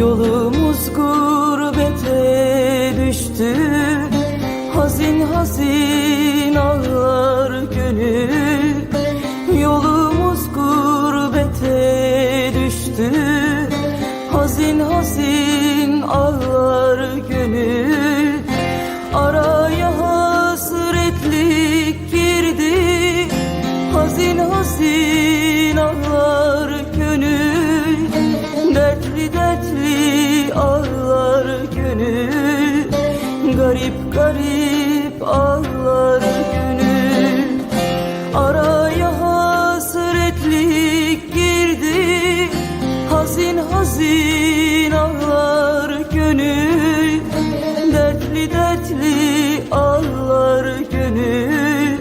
Yolumuz gurbete düştü. Hazin hazin ağlar gönül. Yolumuz gurbete düştü. Hazin hazin ağlar Garip garip ağlar gönül Araya hasretlik girdi Hazin hazin ağlar gönül Dertli dertli ağlar gönül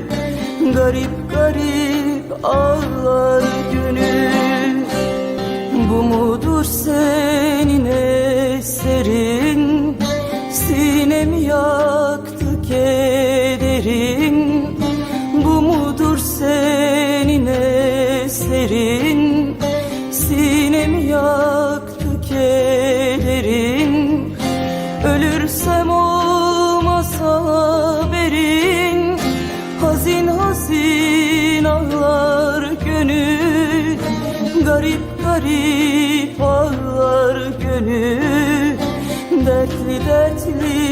Garip garip ağlar gönül Bu mudur Sinemi yaktı kederin Bu mudur senin eserin Sinemi yaktı kederin Ölürsem olmasa haberin Hazin hazin ağlar gönül Garip garip ağlar gönül. Dertli dertli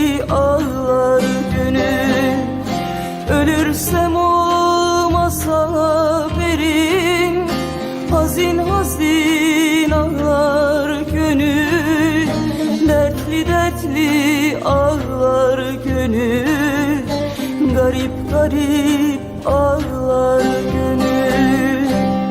Hazin hazin ağlar gönül Dertli dertli ağlar gönül. Garip garip ağlar gönül